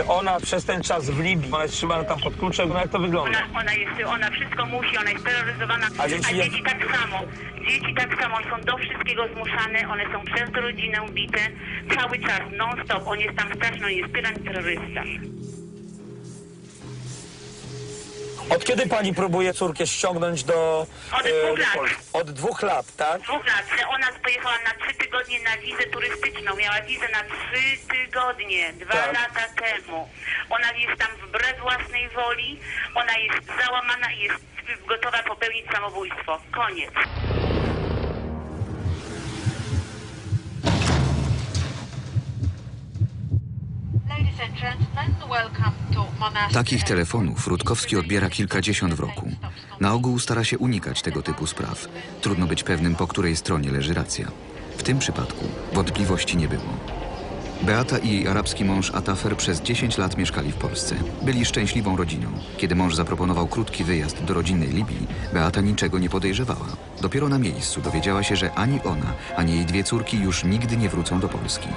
Czy ona przez ten czas w Libii, ona jest trzymana tam pod kluczem, no jak to wygląda? Ona, ona jest, ona wszystko musi, ona jest terroryzowana. A dzieci jak- tak samo. Dzieci tak samo, są do wszystkiego zmuszane, one są przez rodzinę bite. Cały czas, non stop, on jest tam straszny, on jest tyran terrorysta. Od kiedy pani próbuje córkę ściągnąć do... Od e, dwóch do lat. Polski? Od dwóch lat, tak? Dwóch lat, że ona pojechała na trzy tygodnie na wizę turystyczną. Miała wizę na trzy tygodnie, dwa Tak. lata temu. Ona jest tam wbrew własnej woli, ona jest załamana i jest gotowa popełnić samobójstwo. Koniec. Takich telefonów Rutkowski odbiera kilkadziesiąt w roku. Na ogół stara się unikać tego typu spraw. Trudno być pewnym, po której stronie leży racja. W tym przypadku wątpliwości nie było. Beata i jej arabski mąż Atafer przez 10 lat mieszkali w Polsce. Byli szczęśliwą rodziną. Kiedy mąż zaproponował krótki wyjazd do rodzinnej Libii, Beata niczego nie podejrzewała. Dopiero na miejscu dowiedziała się, że ani ona, ani jej dwie córki już nigdy nie wrócą do Polski.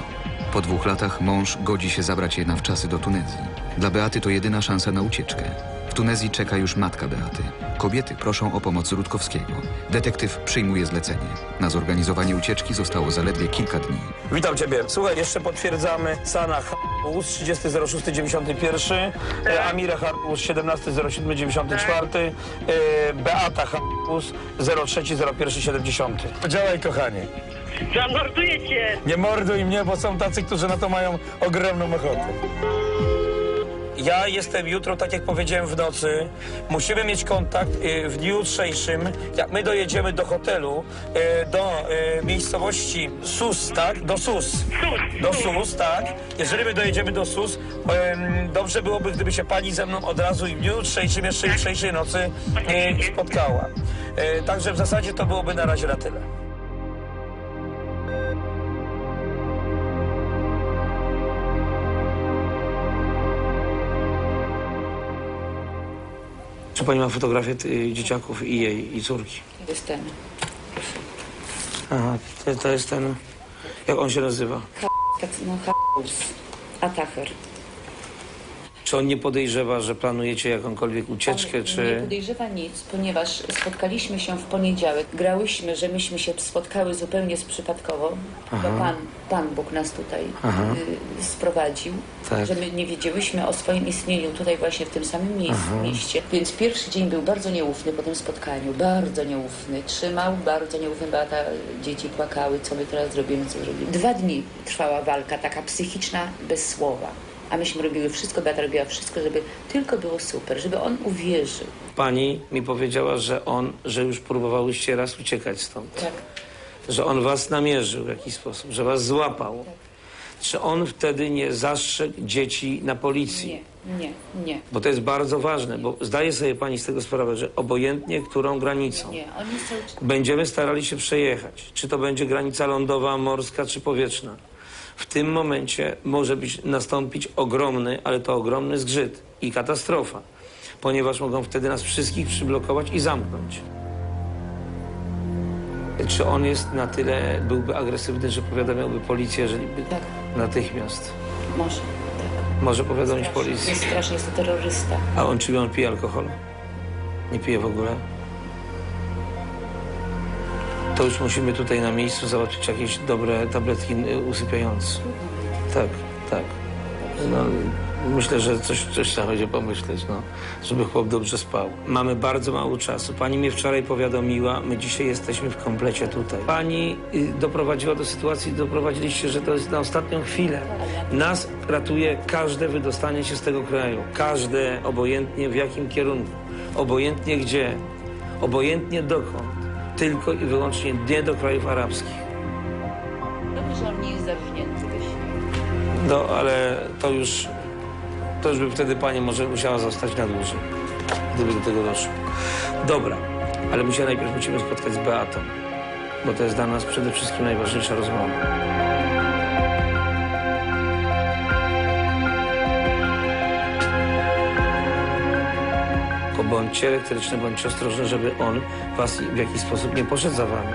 Po dwóch latach mąż godzi się zabrać je na wczasy do Tunezji. Dla Beaty to jedyna szansa na ucieczkę. W Tunezji czeka już matka Beaty. Kobiety proszą o pomoc Rutkowskiego. Detektyw przyjmuje zlecenie. Na zorganizowanie ucieczki zostało zaledwie kilka dni. Witam ciebie. Słuchaj, jeszcze potwierdzamy Sana Harus 30.06.91, e, Amira Harus 17.07.94, e, Beata Harus 03.01.70. Działaj kochanie. Zamorduję cię! Nie morduj mnie, bo są tacy, którzy na to mają ogromną ochotę. Ja jestem jutro, tak jak powiedziałem w nocy. Musimy mieć kontakt y, w dniu jutrzejszym. Jak my dojedziemy do hotelu, y, do y, miejscowości Sus, tak? Do Sus. Do Sus, tak. Jeżeli my dojedziemy do Sus, em, dobrze byłoby, gdyby się pani ze mną od razu i w dniu jutrzejszym, jeszcze jutrzejszej nocy y, spotkała. Y, Także w zasadzie to byłoby na razie na tyle. Czy pani ma fotografię y, dzieciaków i jej, i córki? jest ten. Aha, to, to jest ten... Jak on się nazywa? No, Haus. Czy on nie podejrzewa, że planujecie jakąkolwiek ucieczkę, Nie czy... podejrzewa nic, ponieważ spotkaliśmy się w poniedziałek. Grałyśmy, że myśmy się spotkały zupełnie przypadkowo, bo Pan, Pan Bóg nas tutaj y, sprowadził, Tak. że my nie wiedziałyśmy o swoim istnieniu tutaj właśnie w tym samym miejscu, mieście. Więc pierwszy dzień był bardzo nieufny po tym spotkaniu, bardzo nieufny. Trzymał, bardzo nieufny, Beata, dzieci płakały, co my teraz zrobimy, co zrobimy. Dwa dni trwała walka, taka psychiczna, bez słowa. A myśmy robiły wszystko, Beata robiła wszystko, żeby tylko było super, żeby on uwierzył. Pani mi powiedziała, że on, że już próbowałyście raz uciekać stąd. Tak. Że on was namierzył w jakiś sposób, że was złapał. Czy on wtedy nie zastrzegł dzieci na policji? Nie, nie, nie, Bo to jest bardzo ważne, bo zdaje sobie pani z tego sprawę, że obojętnie którą granicą nie. Cały czas... będziemy starali się przejechać, czy to będzie granica lądowa, morska czy powietrzna, w tym momencie może być, nastąpić ogromny, ale to ogromny zgrzyt i katastrofa, ponieważ mogą wtedy nas wszystkich przyblokować i zamknąć. Czy on jest na tyle, byłby agresywny, że powiadamiałby policję, jeżeli by Tak. natychmiast Może, tak. może powiadomić policję? Jest strasznie, jest to terrorysta. A on czy on pije alkohol? Nie pije w ogóle? To już musimy tutaj na miejscu załatwić jakieś dobre tabletki y, usypiające. Tak, tak. No, myślę, że coś, coś trzeba będzie pomyśleć, no, żeby chłop dobrze spał. Mamy bardzo mało czasu. Pani mnie wczoraj powiadomiła, my dzisiaj jesteśmy w komplecie tutaj. Pani y, doprowadziła do sytuacji, doprowadziliście, że to jest na ostatnią chwilę. Nas ratuje każde wydostanie się z tego kraju. Każde, obojętnie w jakim kierunku, obojętnie gdzie, obojętnie dokąd. Tylko i wyłącznie nie do krajów arabskich. Dobrze, że on nie jest zawinięty we śnie. No, ale to już, to już by wtedy pani może musiała zostać na dłużej, gdyby do tego doszło. Dobra, ale my się najpierw musimy spotkać z Beatą, bo to jest dla nas przede wszystkim najważniejsza rozmowa. Tylko bądźcie elektryczny, bądźcie ostrożny, żeby on was w jakiś sposób nie poszedł za wami.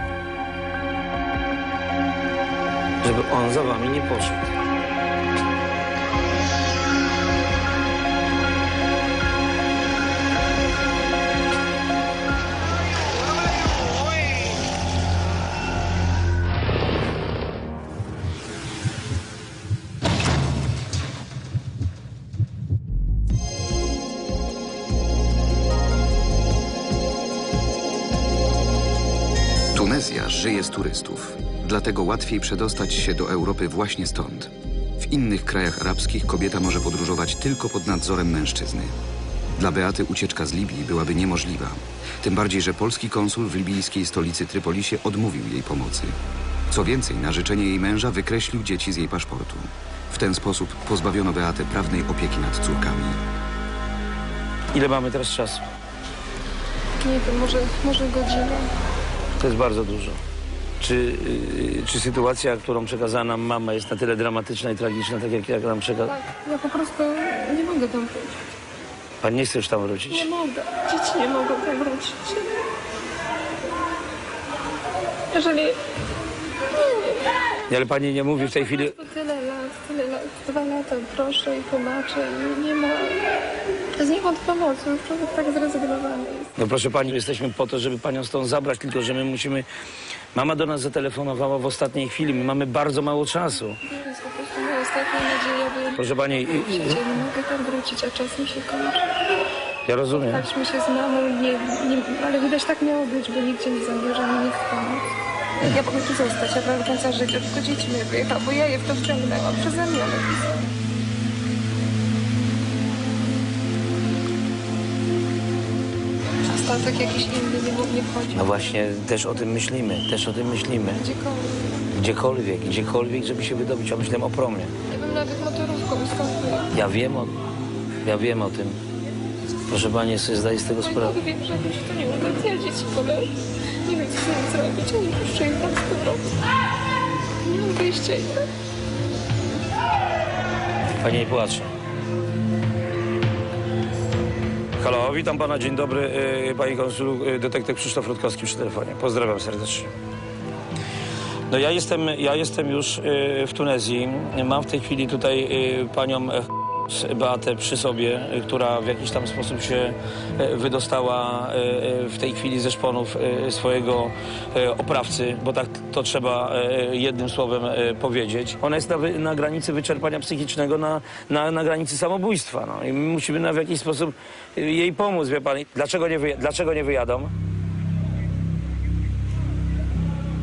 Żeby on za wami nie poszedł. Dlatego łatwiej przedostać się do Europy właśnie stąd. W innych krajach arabskich kobieta może podróżować tylko pod nadzorem mężczyzny. Dla Beaty ucieczka z Libii byłaby niemożliwa. Tym bardziej, że polski konsul w libijskiej stolicy Trypolisie odmówił jej pomocy. Co więcej, na życzenie jej męża wykreślił dzieci z jej paszportu. W ten sposób pozbawiono Beatę prawnej opieki nad córkami. Ile mamy teraz czasu? Nie wiem, może, może godzinę. To jest bardzo dużo. Czy, yy, czy sytuacja, którą przekazała nam mama jest na tyle dramatyczna i tragiczna, tak jak, jak nam przekazała? Tak, ja po prostu nie mogę tam wrócić. Pan nie chce już tam wrócić? Nie mogę. Dzieci nie mogą tam wrócić. Jeżeli Nie, Ale pani nie mówi w tej chwili... tyle lat, tyle lat, dwa lata proszę i tłumaczę i nie ma znikąd pomocy. Już człowiek tak zrezygnowany jest. No proszę pani, jesteśmy po to, żeby panią stąd zabrać, tylko że my musimy... Mama do nas zatelefonowała w ostatniej chwili, my mamy bardzo mało czasu. Jest po prostu moja ostatnia nadzieja, bo ja Proszę pani, i- i- nie mogę tam wrócić, a czas mi się kończy. ja rozumiem. Patrzmy się z mamą, nie, nie, ale widać tak miało być, bo cię nie zabierze, mi nikt pomóc. Ja mogę tu zostać, ja mam do końca życia, tylko dzieci mnie wyjechał, bo ja je w to wciągnęłam przeze mnie. Statek jakiś inny nie, mógł- nie wchodzi. No właśnie, też o tym myślimy, też o tym myślimy. Gdziekolwiek. Gdziekolwiek, gdziekolwiek, żeby się wydobyć. Ja myślę o promie. Ja bym nawet motorówką ustąpiła. Ja wiem o, ja wiem o tym. Proszę pani, ja sobie zdaję z tego sprawę. Wiem, że mi się to nie uda. Ja dzieci poleżę. Nie wiem, co nimi zrobić. Ja nie puszczę ich tam z powrotem. Nie mam wyjścia i tak. Pani nie płacze. Halo, witam pana, dzień dobry. Yy, Panie konsulu, yy, detektyw Krzysztof Rutkowski przy telefonie. Pozdrawiam serdecznie. No ja jestem, ja jestem już yy, w Tunezji. Mam w tej chwili tutaj panią Beatę przy sobie, yy, która w jakiś tam sposób się yy, wydostała yy, w tej chwili ze szponów swojego oprawcy, bo tak to trzeba jednym słowem powiedzieć. Ona jest na, na granicy wyczerpania psychicznego, na, na, na granicy samobójstwa. No. I my musimy na, w jakiś sposób jej pomóc, wie pan. Dlaczego nie, dlaczego nie wyjadą?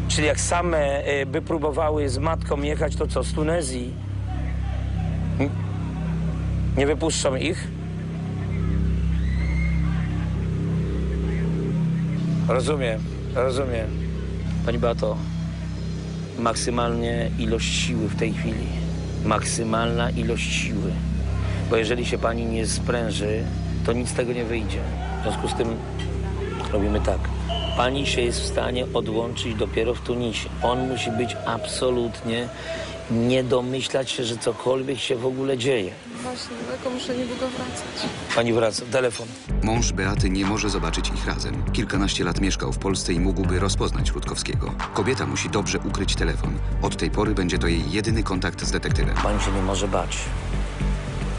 Czyli jak same y, by próbowały z matką jechać, to co, z Tunezji? Nie wypuszczą ich? Rozumiem, rozumiem. Pani Bato, maksymalnie ilość siły w tej chwili. Maksymalna ilość siły. Bo jeżeli się pani nie spręży, to nic z tego nie wyjdzie. W związku z tym robimy tak. Pani się jest w stanie odłączyć dopiero w Tunisie. On musi być absolutnie nie domyślać się, że cokolwiek się w ogóle dzieje. Właśnie, dlatego muszę niedługo wracać. Pani wraca, telefon. Mąż Beaty nie może zobaczyć ich razem. Kilkanaście lat mieszkał w Polsce i mógłby rozpoznać Rutkowskiego. Kobieta musi dobrze ukryć telefon. Od tej pory będzie to jej jedyny kontakt z detektywem. Pani się nie może bać.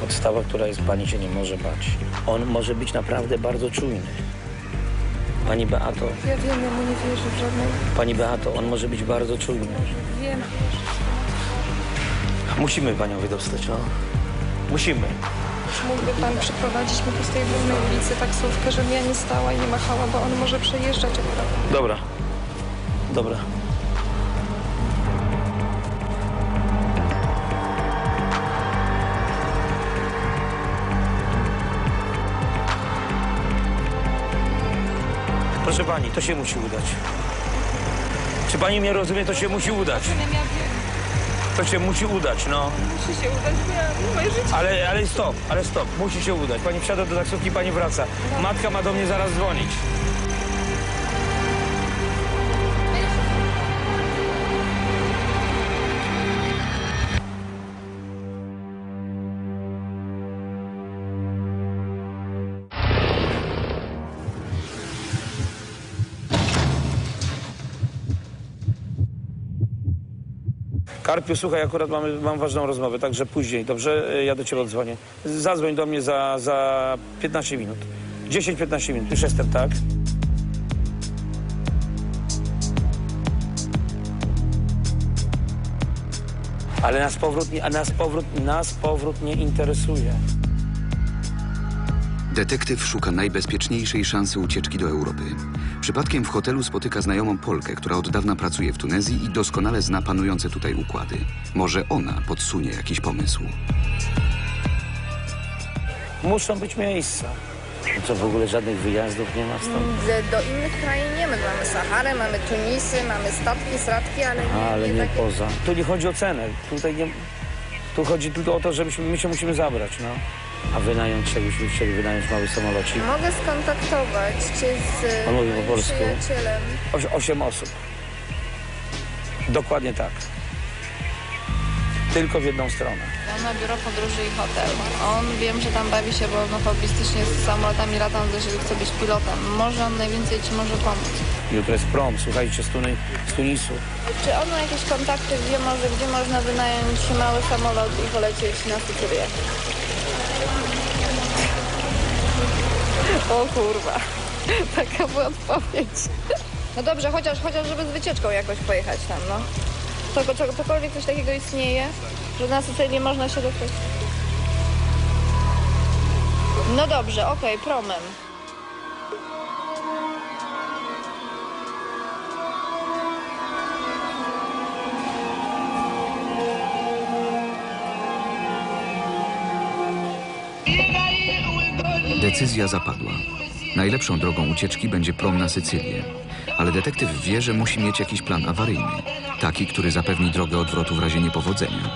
Podstawa, która jest, pani się nie może bać. On może być naprawdę bardzo czujny. Pani Beato, Ja wiem, ja mu nie wierzę w żadną... pani Beato, on może być bardzo czujny. Wiem. Musimy panią wydostać, no. Musimy. Mógłby pan przyprowadzić mi po tej głównej ulicy taksówkę, żebym ja nie stała i nie machała, bo on może przejeżdżać akurat. Dobra. Dobra. Proszę pani, to się musi udać. Czy pani mnie rozumie, to się musi udać. Ja wiem, To się musi udać, no. musi się udać, bo ja moje życie... Ale, ale stop, ale stop. Musi się udać. Pani wsiada do taksówki, pani wraca. Matka ma do mnie zaraz dzwonić. Karpiu, słuchaj, akurat mamy, mam ważną rozmowę, także później, dobrze? E, Ja do ciebie odzwonię. Zadzwoń do mnie za, za 15 minut. 10-15 minut. Już jestem, tak? Ale nas powrót, a nas powrót, nas powrót nie interesuje. Detektyw szuka najbezpieczniejszej szansy ucieczki do Europy. Przypadkiem w hotelu spotyka znajomą Polkę, która od dawna pracuje w Tunezji i doskonale zna panujące tutaj układy. Może ona podsunie jakiś pomysł. Muszą być miejsca. Co w ogóle żadnych wyjazdów nie ma stąd? Do, do innych krain nie my. Mamy Saharę, mamy Tunisy, mamy statki, stratki, ale nie, Ale nie takie- poza. Tu nie chodzi o cenę. Tutaj nie... Tu chodzi tylko o to, żebyśmy my się musimy zabrać, no. A wynająć, jakbyśmy chcieli wynająć mały samolocik. Mogę skontaktować cię z On mówi po polsku. przyjacielem. Oś, osiem osób. Dokładnie tak. Tylko w jedną stronę. On ma biuro podróży i hotel. On wiem, że tam bawi się, bo no, hobbystycznie z samolotami latam, jeżeli chce być pilotem. Może on najwięcej ci może pomóc. Jutro jest prom, słuchajcie, z, Tuny, z Tunisu. Czy on ma jakieś kontakty, wie może, gdzie można wynająć mały samolot i polecieć na Sycylię? O kurwa, taka była odpowiedź. No dobrze, chociaż, chociaż żeby z wycieczką jakoś pojechać tam, no. To, to, cokolwiek coś takiego istnieje, że na Sycylii można się dostać. No dobrze, okej, promem. Decyzja zapadła. Najlepszą drogą ucieczki będzie prom na Sycylię. Ale detektyw wie, że musi mieć jakiś plan awaryjny. Taki, który zapewni drogę odwrotu w razie niepowodzenia.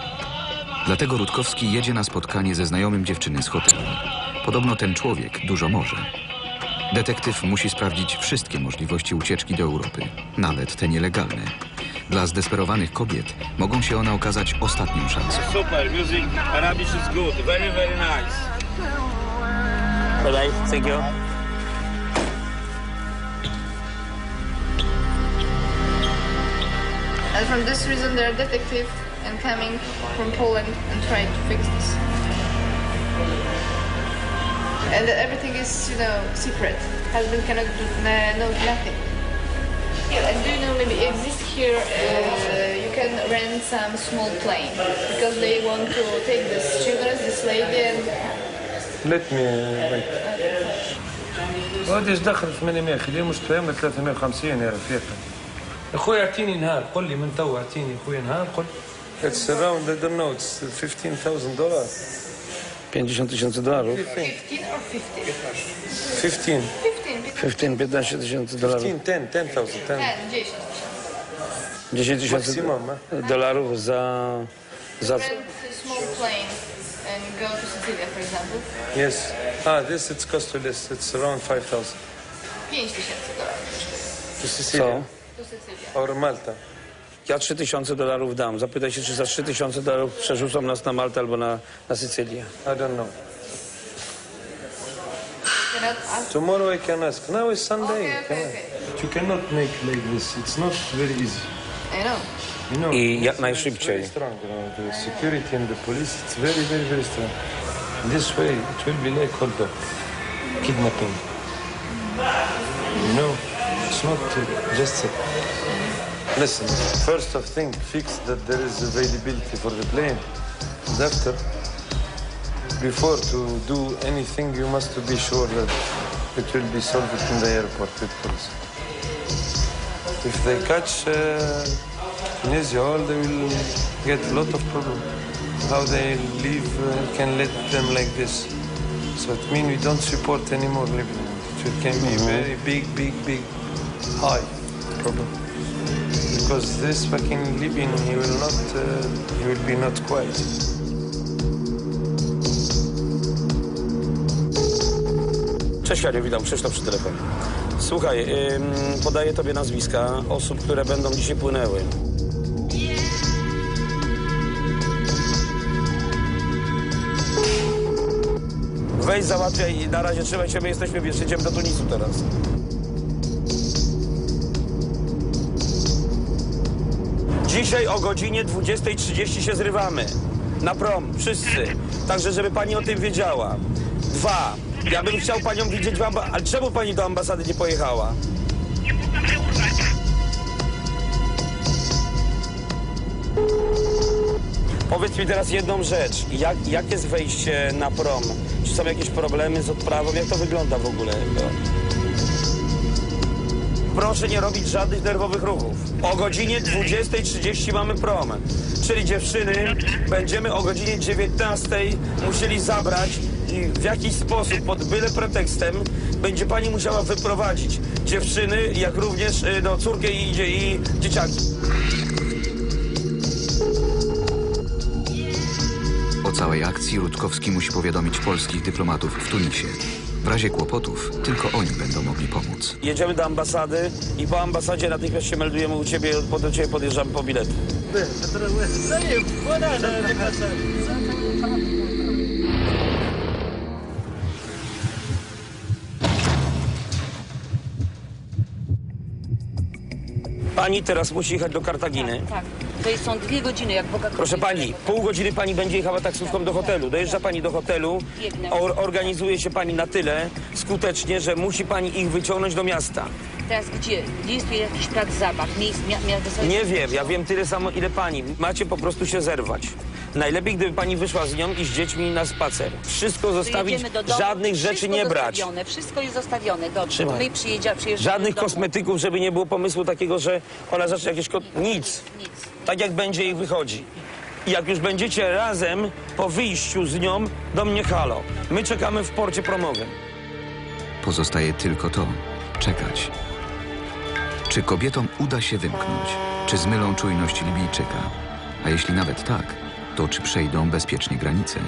Dlatego Rutkowski jedzie na spotkanie ze znajomym dziewczyny z hotelu. Podobno ten człowiek dużo może. Detektyw musi sprawdzić wszystkie możliwości ucieczki do Europy, nawet te nielegalne. Dla zdesperowanych kobiet mogą się one okazać ostatnią szansą. Super, music, Arabic is good, very, very nice. Bye bye, thank you. And from this reason they're detective and coming from Poland and trying to fix this. And that everything is, you know, secret. Husband cannot do, uh, know nothing. And do you know maybe exist here, uh, you can rent some small plane because they want to take this children, this lady and Let me wait. وادي ايش دخل 800 خليه مستويهم ل 350 يا رفيق اخوي اعطيني نهار قل لي من تو اعطيني اخوي نهار قل It's around, I don't know, it's 15,000 dollars. 50 tysięcy dolarów. 15 or 50? 15. 15, 15, 15 tysięcy dolarów. 15, 10, 10,000, 10. 10, 10. 10 tysięcy Maksimum, dolarów za... za Rent a small plane and go to Sicilia, for example. Yes. Ah, this it's cost less. It's around 5,000. 5 tysięcy dolarów To co? Sicily to Sycylia. or Malta. Ja 3 tysiące dolarów dam. Zapytaj się, czy za 3 tysiące dolarów przerzucą nas na Maltę albo na, na Sycylię. I don't know. Tomorrow I can ask. Now is Sunday. Okay, Can okay, I- okay. But you cannot make like this. It's not very easy. I know. You know, I jak it's najszybciej. very strong. You know, the security and the police, it's very, very, very strong. This way, it will be like hold up, kidnapping. You know, it's not uh, just. A... Listen, first of thing, fix that there is availability for the plane. And after, before to do anything, you must be sure that it will be solved in the airport with police. If they catch uh, Tunisia, all they will get a lot of problem. How they live uh, can let them like this. So it means we don't support anymore living. It can be very big, big, big, high problem. Because this fucking living, he will not, uh, he will be not quiet. Cześć Janiu, witam, Krzysztof przy telefonie. Słuchaj, ym, podaję tobie nazwiska osób, które będą dzisiaj płynęły. Weź, załatwiaj i na razie trzymaj się, my jesteśmy, wiesz, jedziemy do Tunisu teraz. Dzisiaj o godzinie 20.30 się zrywamy. Na prom, wszyscy. Także, żeby pani o tym wiedziała. Dwa. Ja bym chciał panią widzieć w. Ale czemu pani do ambasady nie pojechała? Nie mogę wyłapać. Powiedz mi teraz jedną rzecz. Jak, jak jest wejście na prom? Są jakieś problemy z odprawą? Jak to wygląda w ogóle? Proszę nie robić żadnych nerwowych ruchów. O godzinie 20.30 mamy prom. Czyli dziewczyny będziemy o godzinie 19.00 musieli zabrać i w jakiś sposób, pod byle pretekstem, będzie pani musiała wyprowadzić dziewczyny, jak również y, no, córkę i, i dzieciaki. O całej akcji Rutkowski musi powiadomić polskich dyplomatów w Tunisie. W razie kłopotów tylko oni będą mogli pomóc. Jedziemy do ambasady i po ambasadzie natychmiast się meldujemy u ciebie, po do ciebie podjeżdżamy po bilety. Pani teraz musi jechać do Kartaginy. Tak, to są dwie godziny, jak Boga Proszę pani, pół godziny pani będzie jechała taksówką do hotelu. Dojeżdża pani do hotelu, or organizuje się pani na tyle skutecznie, że musi pani ich wyciągnąć do miasta. Teraz gdzie? Gdzie jest tu jakiś plac zabaw? Miejsc, mia. Nie wiem, ja wiem tyle samo, ile pani. Macie po prostu się zerwać. Najlepiej, gdyby pani wyszła z nią i z dziećmi na spacer. Wszystko zostawić, do domu, żadnych rzeczy nie brać. Wszystko jest zostawione, dobrze. My przyjeżdżamy Żadnych do kosmetyków, żeby nie było pomysłu takiego, że ona zacznie jakieś... Nic. Nic. Tak jak będzie ich wychodzi. I jak już będziecie razem po wyjściu z nią, do mnie halo. My czekamy w porcie promowym. Pozostaje tylko to czekać. Czy kobietom uda się wymknąć? Czy zmylą czujność Libijczyka? A jeśli nawet tak, to czy przejdą bezpiecznie granice?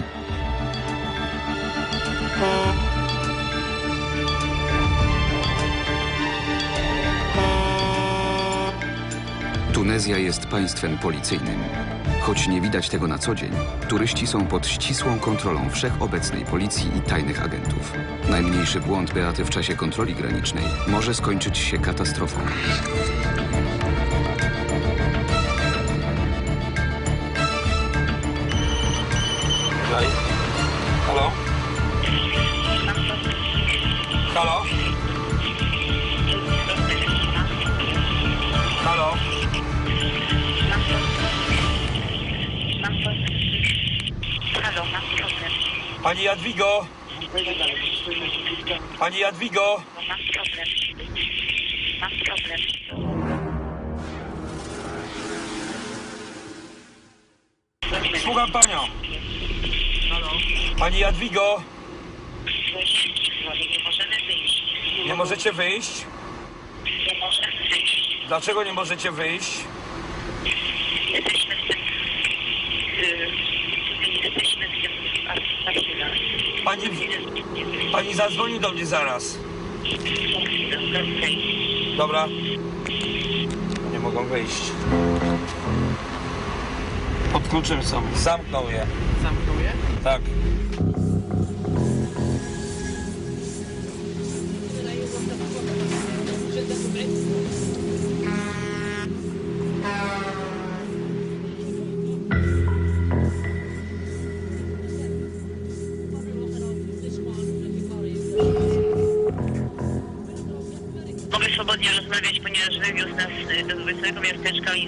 Tunezja jest państwem policyjnym. Choć nie widać tego na co dzień, turyści są pod ścisłą kontrolą wszechobecnej policji i tajnych agentów. Najmniejszy błąd Beaty w czasie kontroli granicznej może skończyć się katastrofą. Pani Jadwigo? Pani Jadwigo? Mam problem. Mam problem. Słucham panią. Pani Jadwigo? Nie możemy wyjść. Nie możecie wyjść? Nie możemy wyjść. Dlaczego nie możecie wyjść? Jesteśmy w tym... y, Tutaj jesteśmy w tym... arcypatrzyla. Pani, pani zadzwoni do mnie zaraz. Dobra. Nie mogą wyjść. Pod kluczem są. Zamknął je. Zamknął je? Tak.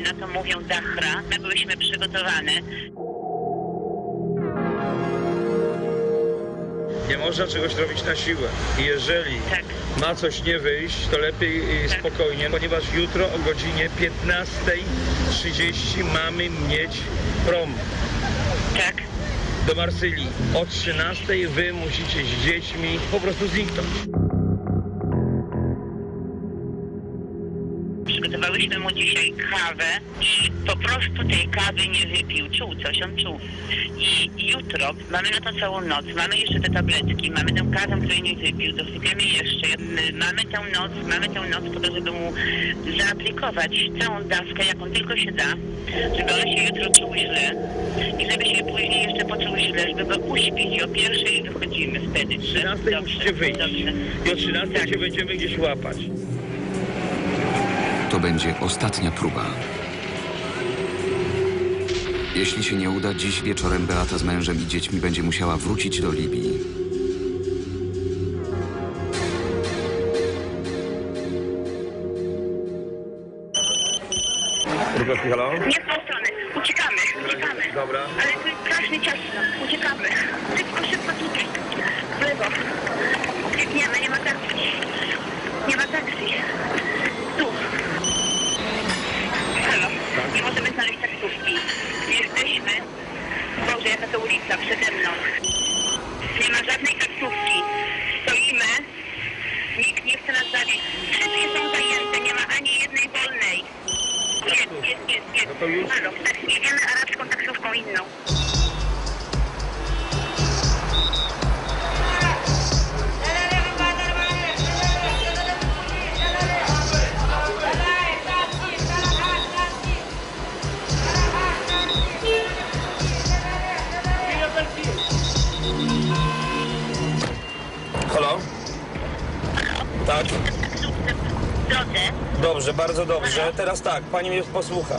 Na to mówią Dachra. My byliśmy przygotowane. Nie można czegoś robić na siłę. I jeżeli Tak. ma coś nie wyjść, to lepiej i Tak. spokojnie, ponieważ jutro o godzinie 15.30 mamy mieć prom Tak. do Marsylii. O 13.00 wy musicie z dziećmi po prostu zniknąć. Przygotowałyśmy mu dzisiaj kawę i po prostu tej kawy nie wypił. Czuł coś, on czuł. I jutro mamy na to całą noc, mamy jeszcze te tabletki, mamy tę kawę, której nie wypił, dosypiemy jeszcze. My Mamy tę noc, mamy tę noc po to, żeby mu zaaplikować całą dawkę, jaką tylko się da, żeby on się jutro czuł źle i żeby się później jeszcze poczuł źle, żeby go uśpić i o pierwszej wychodzimy wtedy. 13 musicie wyjść. Dobrze. I o 13 Tak. się będziemy gdzieś łapać. To będzie ostatnia próba. Jeśli się nie uda, dziś wieczorem Beata z mężem i dziećmi będzie musiała wrócić do Libii. Rukowski, halo? Nie stronę. Uciekamy, uciekamy. Dobra. Ale tu jest strasznie ciasno. Uciekamy. Szybko, szybko tutaj. W lewo. Biegniemy, nie ma taksi. Nie ma taksi. Tu. Halo. Nie możemy znaleźć taksówki. Jesteśmy. Boże, jaka to ulica przede mną. Nie ma żadnej taksówki. Stoimy. Nikt nie chce nas zawieźć. Wszystkie są zajęte. Nie ma ani jednej wolnej. Jest, jest, jest, jest. Halo, tak, jedziemy arabską taksówką inną. Teraz tak, pani mnie posłucha.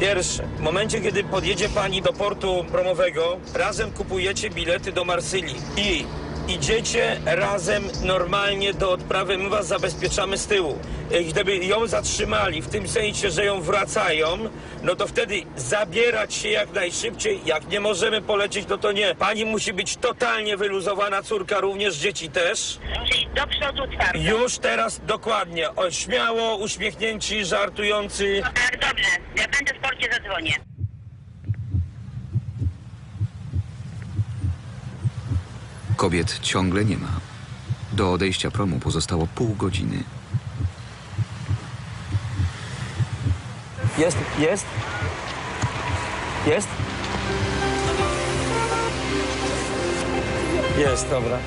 Pierwsze, w momencie, kiedy podjedzie pani do portu promowego, razem kupujecie bilety do Marsylii i idziecie razem normalnie do odprawy, my was zabezpieczamy z tyłu. E, Gdyby ją zatrzymali, w tym sensie, że ją wracają, no to wtedy zabierać się jak najszybciej. Jak nie możemy polecieć, no to nie. Pani musi być totalnie wyluzowana, córka również, dzieci też. Czyli do przodu twardo. Już teraz dokładnie. O, śmiało, uśmiechnięci, żartujący. Tak, dobrze. Jak będę w porcie, zadzwonię. Kobiet ciągle nie ma. Do odejścia promu pozostało pół godziny. Jest, jest. Jest? Jest, dobra.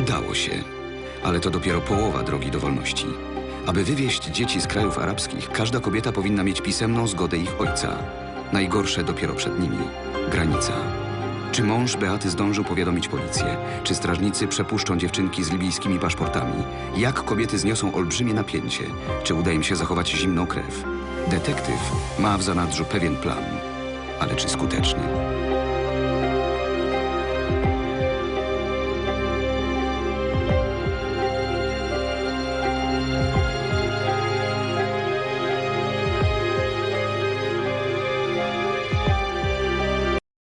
Udało się, ale to dopiero połowa drogi do wolności. Aby wywieźć dzieci z krajów arabskich, każda kobieta powinna mieć pisemną zgodę ich ojca. Najgorsze dopiero przed nimi granica. Czy mąż Beaty zdążył powiadomić policję? Czy strażnicy przepuszczą dziewczynki z libijskimi paszportami? Jak kobiety zniosą olbrzymie napięcie? Czy uda im się zachować zimną krew? Detektyw ma w zanadrzu pewien plan, ale czy skuteczny?